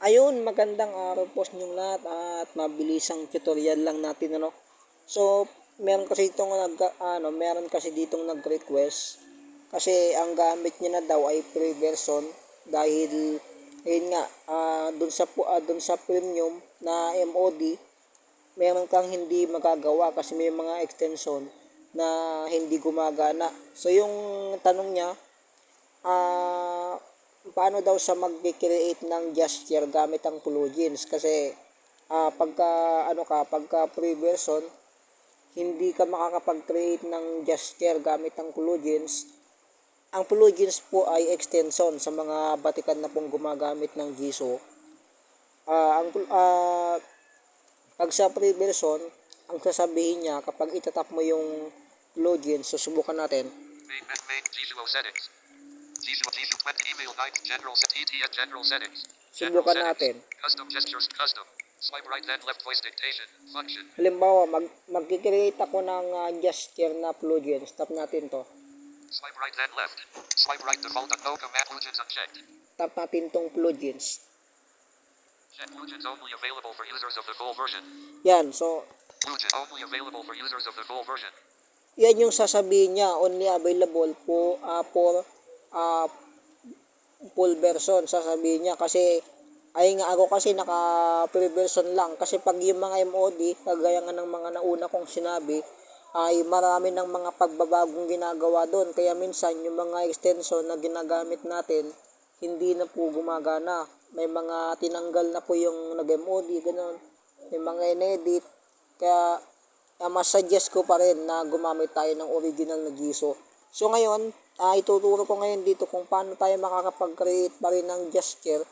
Ayun, magandang araw po sa inyong lahat at mabilisang tutorial lang natin ano. So, meron kasi itong nag ano, meron kasi ditong nag-request kasi ang gamit niya na daw ay free version dahil ayun nga, ah dun sa pu- ah, dun sa premium na MOD meron kang hindi magagawa kasi may mga extension na hindi gumagana. So, yung tanong niya, ah paano daw siya mag-create ng gesture gamit ang plugins kasi ah pagka ano ka pagka free version hindi ka makakapag-create ng gesture gamit ang plugins ang plugins po ay extension sa mga batikan na pong gumagamit ng Giso ah ang ah, pag sa free version ang sasabihin niya kapag itatap mo yung plugins susubukan natin Main, main, Visual settings. Subukan settings. natin Custom gestures, custom. Swipe right then left voice dictation. Function. Halimbawa, mag mag-create ako ng ah, gesture na plugins. Tap natin to. Swipe right then left. Swipe right default and no command plugins unchecked. Tap natin tong plugins. Check plugins only available for users of the full version. Yan, so Plugin only available for users of the full version. yan yung sasabihin niya, only available po ah, for ah, full version sasabihin niya. Kasi ay nga ako kasi naka free version lang. Kasi pag yung mga MOD kagaya nga ng mga nauna kong sinabi ay marami ng mga pagbabagong ginagawa doon. Kaya minsan yung mga extension na ginagamit natin hindi na po gumagana. May mga tinanggal na po yung nag-MOD ganun. May mga inedit. Kaya uh, mas suggest ko pa rin na gumamit tayo ng original na Giso. So ngayon, ah, ituturo ko ngayon dito kung paano tayo makakapag-create pa rin ng gesture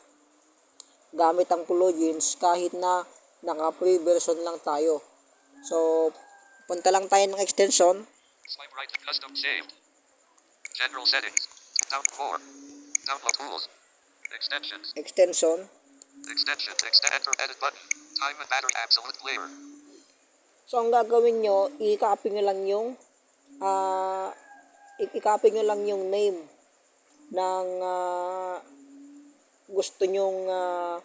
gamit ang plugins kahit na naka-free version lang tayo. So, punta lang tayo ng extension. Swipe right to custom saved. General settings. Down 4. Download tools. Extensions. Extension. Extension. Extend enter edit button. Time and battery absolute layer. So, ang gagawin nyo, i-copy nyo lang yung ah i- i-copy nyo lang yung name ng ah, gusto nyong ah,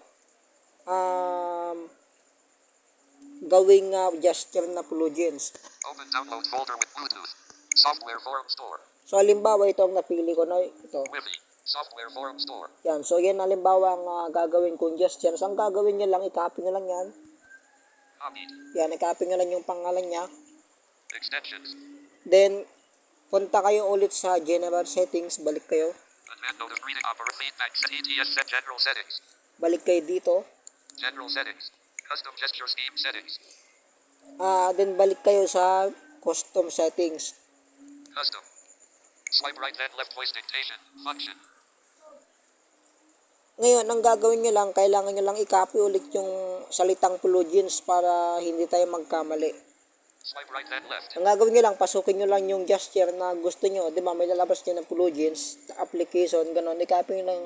um, gawing ah, gesture na plugins. Open download folder with Bluetooth. Software forum store. So, halimbawa, ito ang napili ko na ito. Software forum store. Yan. So, yan halimbawa ang ah, gagawin kong gesture. So, ang gagawin nyo lang, i-copy nyo lang yan. Hobby. Yan, i-copy nyo lang yung pangalan niya. Extensions. Then, punta kayo ulit sa general settings. Balik kayo. Settings. Balik kayo dito. General settings. Custom gesture scheme settings. Ah, then balik kayo sa custom settings. Custom. Swipe right then left voice dictation. Function. Ngayon, ang gagawin nyo lang, kailangan nyo lang i-copy ulit yung salitang plugins para hindi tayo magkamali. Ang gagawin nyo lang, pasukin nyo lang yung gesture na gusto nyo. Di ba, may lalabas nyo ng plugins, application, gano'n. I-copy nyo lang,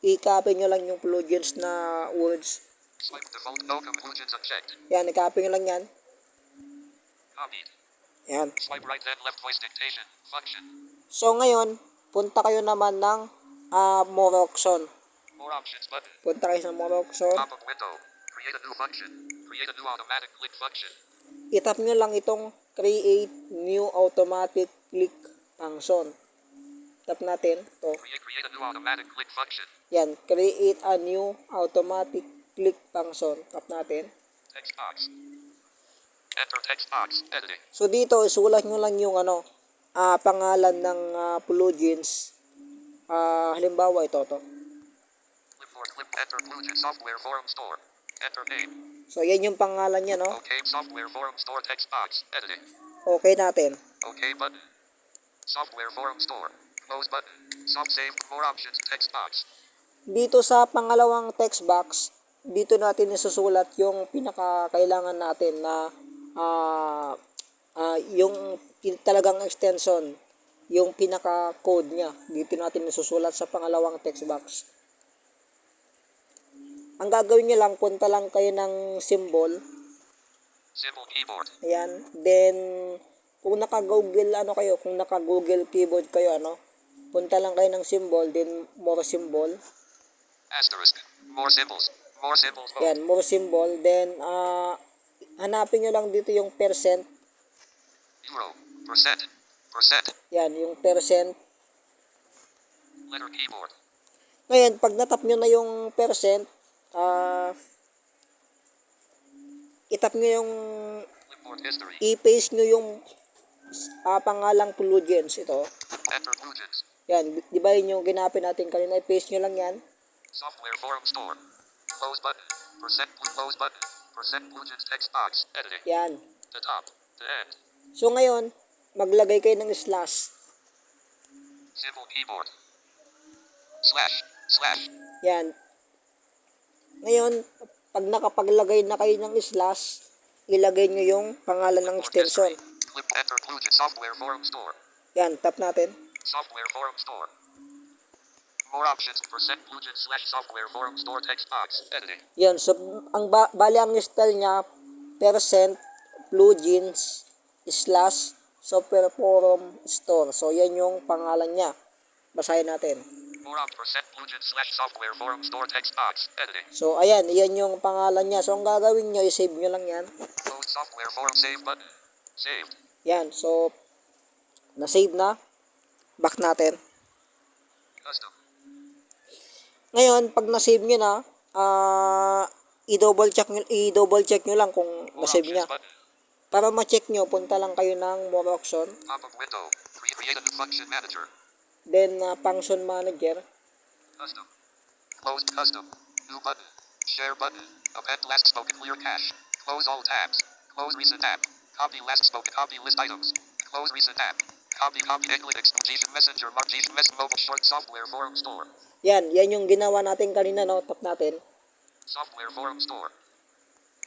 i-copy nyo lang yung plugins na words. Default no conclusions unchecked. Yan, i-copy nyo lang yan. Copied. Yan. Swipe right then left voice dictation. Function. So, ngayon, punta kayo naman ng ah, more option. More options button. Punta kayo sa more option. Pop-up window. Create a new function. Create a new automatic click function. Itap nyo lang itong create new automatic click function. Tap natin to. Create create a new automatic click function. Yan, create a new automatic click function. Tap natin. Text box. Enter text box. Editing. So dito, isulat nyo lang yung ano, ah, pangalan ng ah, plugins. Ah, halimbawa ito to. Clipboard clip. Enter plugin software forum store. Enter name. So yan yung pangalan niya, no? Okay. Software forum store text box. Editing. Okay natin. Okay button. Software forum store. Close button. Soft save. More options. Text box. Dito sa pangalawang text box, dito natin isusulat yung pinaka kailangan natin na ah ah, yung talagang extension, yung pinaka code niya. Dito natin isusulat sa pangalawang text box. Ang gagawin niyo lang, punta lang kayo ng symbol. Symbol keyboard. Ayan. Then, kung naka-google, ano kayo, kung naka-google keyboard kayo, ano, punta lang kayo ng symbol, then more symbol. Asterisk. More symbols. More symbols. Mode. Yan, more symbol. Then, ah, hanapin nyo lang dito yung percent. Euro. Percent. Percent. Yan, yung percent. Letter keyboard. Ngayon, pag natap nyo na yung percent, ah, itap nyo yung, i-paste nyo yung ah, pangalang Plugens ito. Enter Plugins. Yan, di ba yun yung ginapin natin kanina? I-paste nyo lang yan. Software forum store. Close button. Percent close button. Percent Plugins text box. Editing. Yan. The top. The end. So ngayon, maglagay kayo ng slash. Symbol keyboard. Slash. Slash. Yan. Ngayon, pag nakapaglagay na kayo ng slash, ilagay nyo yung pangalan ng extension. Yan, tap natin. Software forum store. More options. Percent Plugins slash software forum store text box. Editing. Yan, so ang ba bali ang style niya, percent, plugins, slash, software forum store. So yan yung pangalan niya. Basahin natin. So ayan, yan yung pangalan niya. So ang gagawin nyo, i-save nyo lang yan. Software forum save button. Saved. Yan, so na-save na. Back natin. Custom. Ngayon, pag na-save nyo na, ah i-double check nyo, i-double check nyo lang kung na-save niya. button. Para ma-check nyo, punta lang kayo ng more auction. Pop-up window. Cre- Create a new function manager. Then, uh, function manager. Custom. Closed custom. New button. Share button. Append last spoken clear cache. Close all tabs. Close recent tab. Copy last spoken. Copy list items. Close recent tab. Copy copy English Explosion Messenger Margation Mess Mobile Short Software Forum Store. Yan, yan yung ginawa natin kanina, no? Tap natin. Software Forum Store.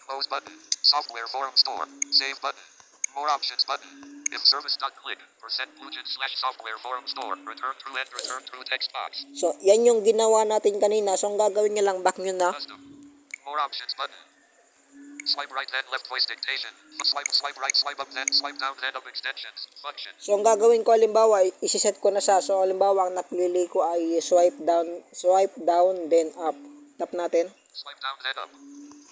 Close button. Software Forum Store. Save button. More options button. If service dot click. Percent Plugin slash software forum store. Return through and return through text box. So, yan yung ginawa natin kanina. So, ang gagawin nyo lang, back nyo na. Custom. More options button. Swipe right then left voice dictation. Swipe swipe right swipe up then swipe down then up extensions. Function. So, ang gagawin ko, halimbawa, isiset ko na siya. So, halimbawa, ang napili ko ay swipe down, swipe down, then up. Tap natin. Swipe down then up.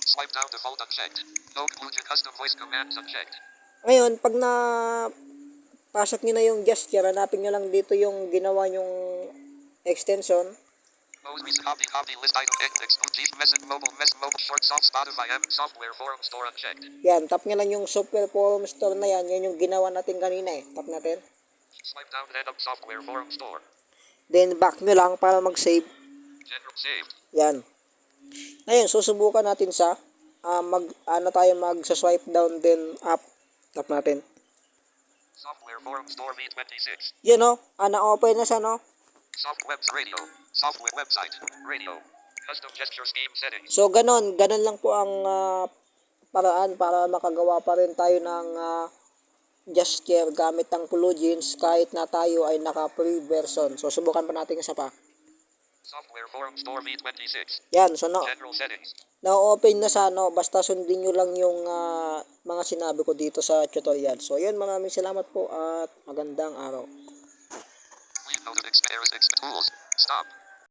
Swipe down default unchecked. No Plugin custom voice commands unchecked. Ngayon, pag na pasok nyo na yung gesture, hanapin nyo lang dito yung ginawa yung extension. Close recent copy copy list item English Plugin message mobile mess mobile short soft Spotify M software forum store unchecked. Yan, tap nyo lang yung software forum store na yan. Yan yung ginawa natin kanina eh. Tap natin. Swipe down then up software forum store. Then, back nyo lang para mag-save. General saved. Yan. Ngayon, susubukan natin sa ah, mag, ano tayo, mag-swipe down then up. Tap natin. Software forum store V26. Yun o, ah, na-open na siya no. Soft webs radio. Software website. Radio. Custom gesture scheme settings. So, ganon. Ganon lang po ang ah, paraan para makagawa pa rin tayo ng ah, gesture gamit ang plugins kahit na tayo ay naka-free version. So, subukan pa natin isa pa. Software forum store V26. Yan, so na, na-open na siya, no? Basta sundin nyo lang yung ah, mga sinabi ko dito sa tutorial. So, yun, maraming salamat po at magandang araw. Experience exp tools. Stop.